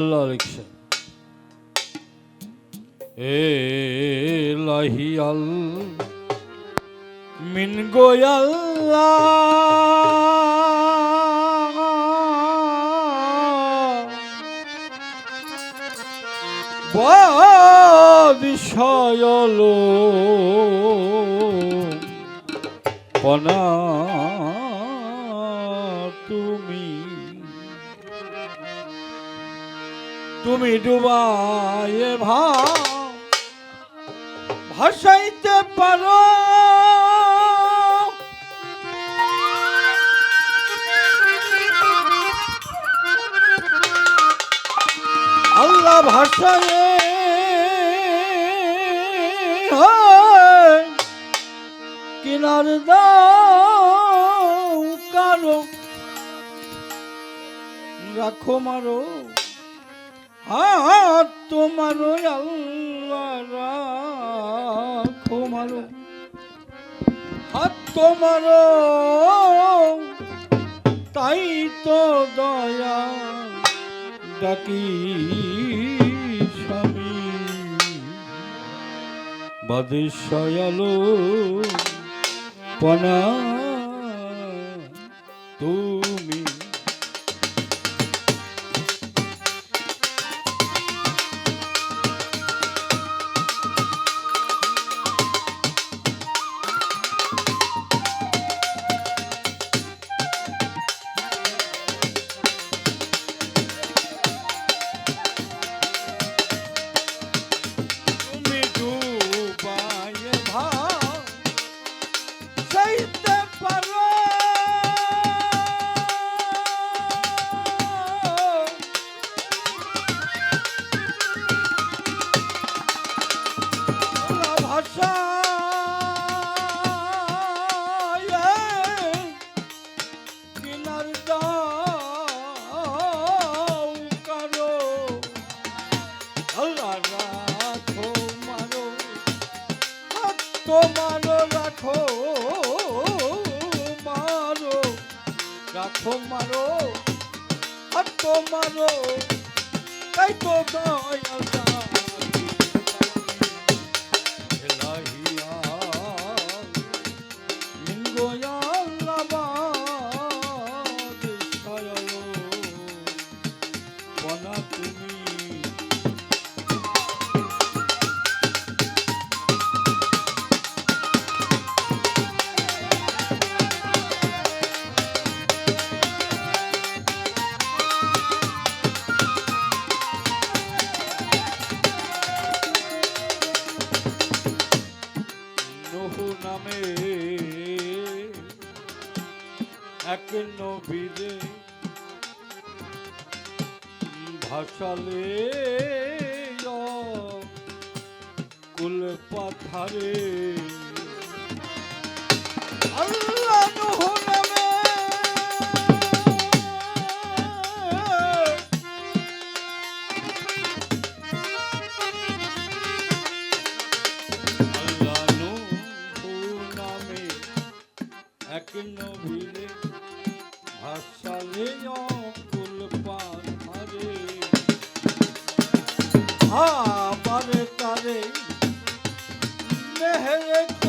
লিখছে এ লাহিয়াল মিন গোয়াল্লা বিষয়লো পনা তুমি ডুবায়ে ভা ভাসাইতে পারো। আল্লাহ ভাষায় কিনার দাও কারও। রাখো মারো। হাত তোমারো আল্লাহ রাখো মারো হাত তোমারো তাই তো দয়া ডাকি স্বামী। বাদেশায়ালো পনা তুমি মারো হাত তোমারো তাই তো দয়াল ভাসালে কুল পাথারে। আল্লাহ এক নবীরে ভাসালে আমারে তারে মেহের করে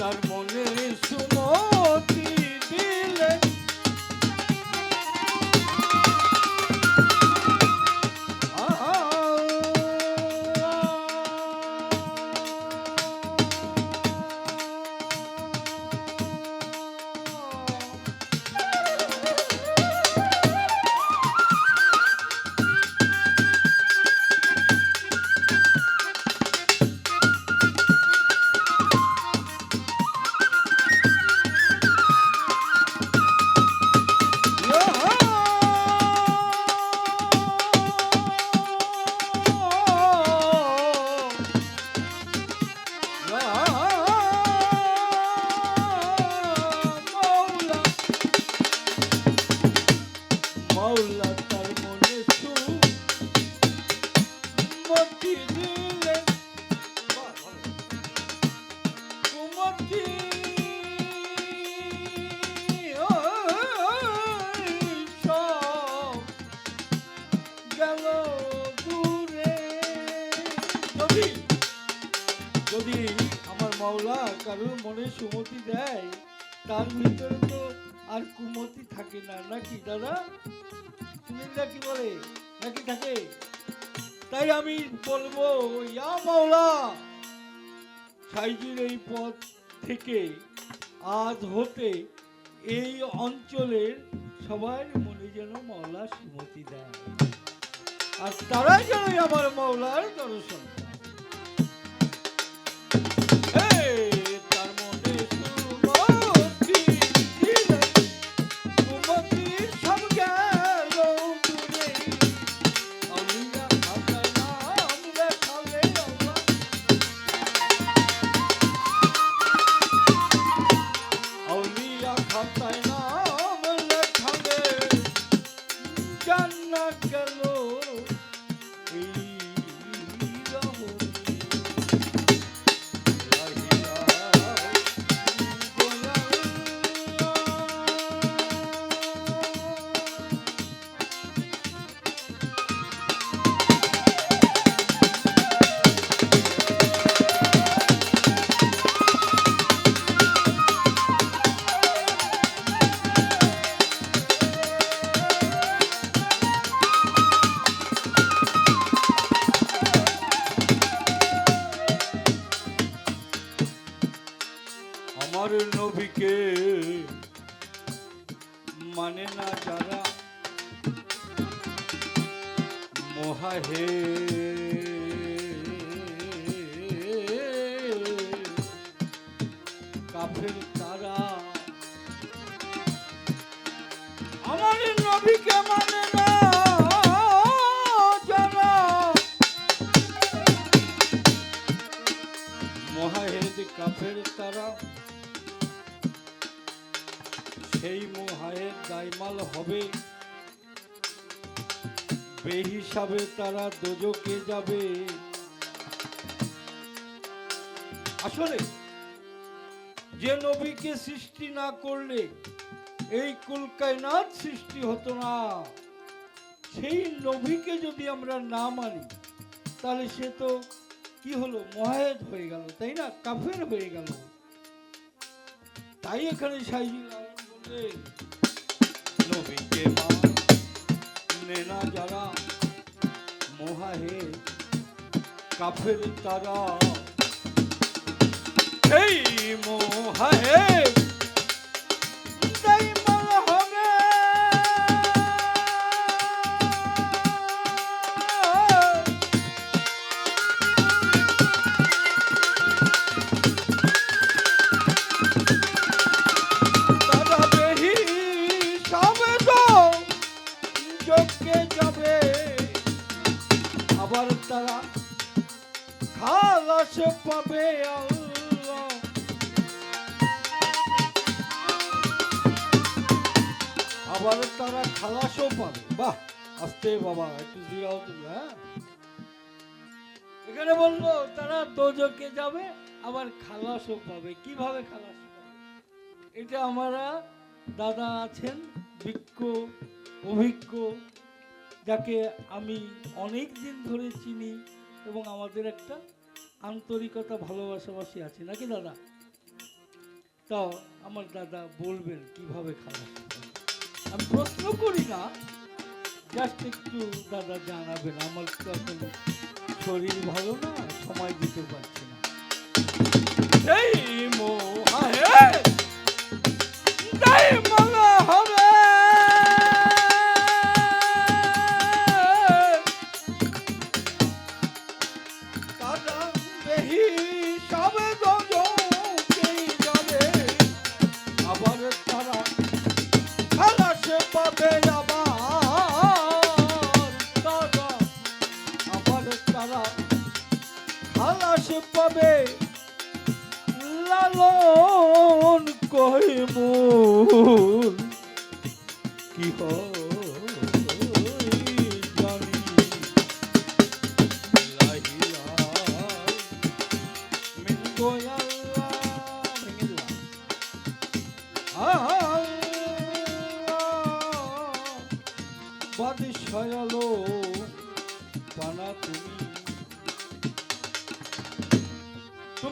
তার যদি আমার মাওলা কারোর মনে সুমতি দেয়, তার ভিতরে তো আর কুমতি থাকে না, নাকি দাদা? সুনীলদা কি বলে? নাকি থাকে? তাই আমি বলব, ইয়া মাওলা, সাইজির এই পথ থেকে আজ হতে এই অঞ্চলের সবার মনে যেন মাওলা সুমতি দেয়। আর তারাই যেন আমার মাওলার দর্শন Ei! মানে না যারা মহাহে কাফের তারা আমার নবীকে মানে না যারা মহাহেদ কাফের তারা সেই মহায়ের দাইমাল হবে। বেহিসাবে তারা দোজকে যাবে। আসলে, যে নবীকে সৃষ্টি না করলে এই কুলকায়নাথ সৃষ্টি হতো না। সেই নবীকে যদি আমরা না মানি, তাহলে সে তো কি হলো? মহায়েদ হয়ে গেল, তাই না? কাফের হয়ে গেল। তাই এখানে সাইজি লালন বললেন নবীকে মানে না যারা মহাহে কাফের তারা এই মহাহে খালাস পাবে আল্লাহ। আবার তারা খালাসও পাবে। বাহ, আসতে বাবা, একটু দিয়াও তুমি হ্যাঁ? এখানে বলল, তারা দোজকে যাবে, আবার খালাসও পাবে। কীভাবে খালাস পাবে? এটা আমারা দাদা আছেন বিজ্ঞ অভিজ্ঞ যাকে আমি অনেক দিন ধরে চিনি। এবং আমাদের একটা আন্তরিকতা, ভালোবাসাবাসি আছে। নাকি দাদা? তো আমার দাদা বলবেন, কীভাবে খাওয়া আমি প্রশ্ন করি না জাস্ট একটু দাদা জানাবেন। আমার তো এখন শরীর ভালো না, সময় দিতে পারছি না। এই মোহায়ে তারা খালাসে পাবে লালন কহিমুর কি হয় মিঙ্গিল্লা বাদশায়ালো পানা তুমি।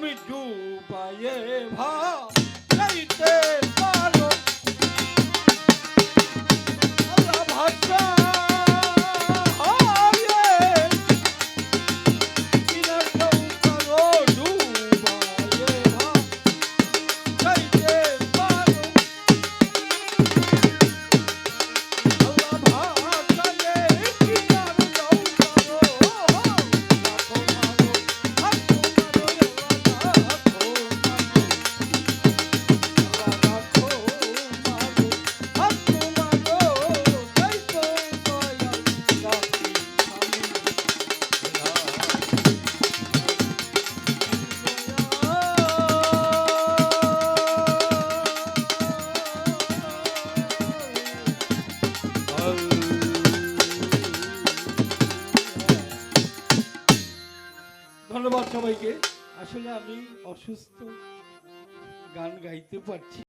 তুমি ডুবাইয়ে ভা অসুস্থ গান গাইতে পারছি